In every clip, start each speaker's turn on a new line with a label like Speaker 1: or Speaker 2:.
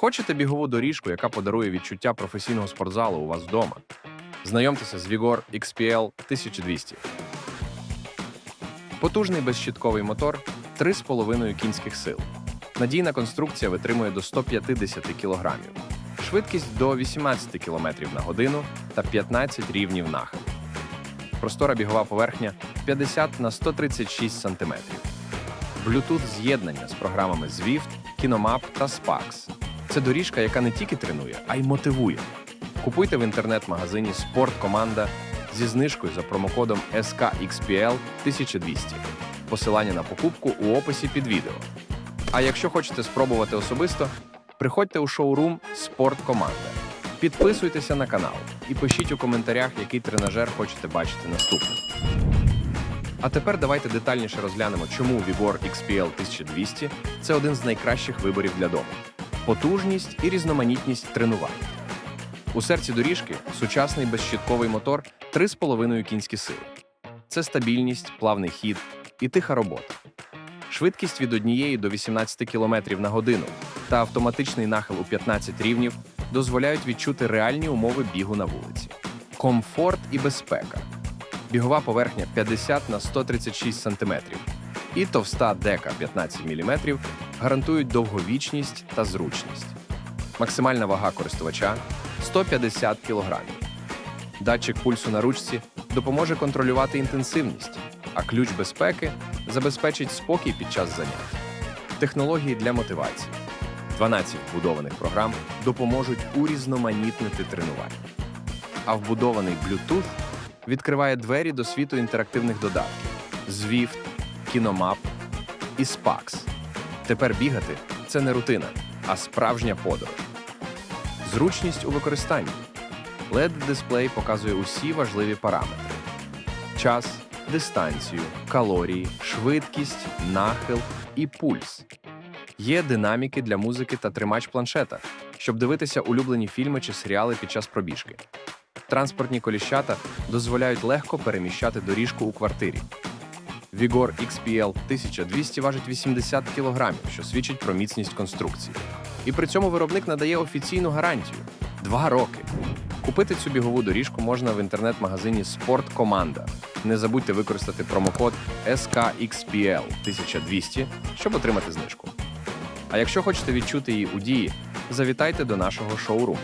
Speaker 1: Хочете бігову доріжку, яка подарує відчуття професійного спортзалу у вас вдома? Знайомтеся з Vigor XPL 1200. Потужний безщітковий мотор 3,5 кінських сил. Надійна конструкція витримує до 150 кг. Швидкість до 18 км на годину та 15 рівнів нахилу. Простора бігова поверхня 50 на 136 см. Bluetooth з'єднання з програмами Zwift, KinoMap та Sparks. Це доріжка, яка не тільки тренує, а й мотивує. Купуйте в інтернет-магазині Спорткоманда зі знижкою за промокодом SKXPL 1200. Посилання на покупку у описі під відео. А якщо хочете спробувати особисто, приходьте у шоурум Спорткоманда. Підписуйтеся на канал і пишіть у коментарях, який тренажер хочете бачити наступним. А тепер давайте детальніше розглянемо, чому Vigor XPL 1200 – це один з найкращих виборів для дому. Потужність і різноманітність тренувань. У серці доріжки сучасний безщітковий мотор 3,5 кінські сили. Це стабільність, плавний хід і тиха робота. Швидкість від 1 до 18 км на годину та автоматичний нахил у 15 рівнів дозволяють відчути реальні умови бігу на вулиці. Комфорт і безпека. Бігова поверхня 50 на 136 см і товста дека 15 мм гарантують довговічність та зручність. Максимальна вага користувача 150 кг. Датчик пульсу на ручці допоможе контролювати інтенсивність, а ключ безпеки забезпечить спокій під час занять. Технології для мотивації. 12 вбудованих програм допоможуть урізноманітнити тренування. А вбудований Bluetooth відкриває двері до світу інтерактивних додатків Zwift, KinoMap і Spax. Тепер бігати це не рутина, а справжня подорож. Зручність у використанні. LED-дисплей показує усі важливі параметри: час, дистанцію, калорії, швидкість, нахил і пульс. Є динаміки для музики та тримач планшета, щоб дивитися улюблені фільми чи серіали під час пробіжки. Транспортні коліщата дозволяють легко переміщати доріжку у квартирі. Vigor XPL 1200 важить 80 кг, що свідчить про міцність конструкції. І при цьому виробник надає офіційну гарантію 2 роки. Купити цю бігову доріжку можна в інтернет-магазині Спорткоманда. Не забудьте використати промокод SKXPL 1200, щоб отримати знижку. А якщо хочете відчути її у дії, завітайте до нашого шоуруму.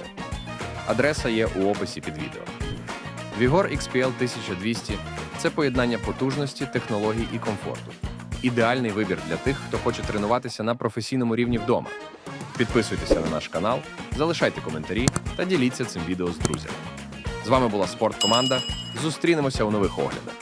Speaker 1: Адреса є у описі під відео. Vigor XPL 1200 це поєднання потужності, технологій і комфорту. Ідеальний вибір для тих, хто хоче тренуватися на професійному рівні вдома. Підписуйтеся на наш канал, залишайте коментарі та діліться цим відео з друзями. З вами була Спорткоманда. Зустрінемося у нових оглядах.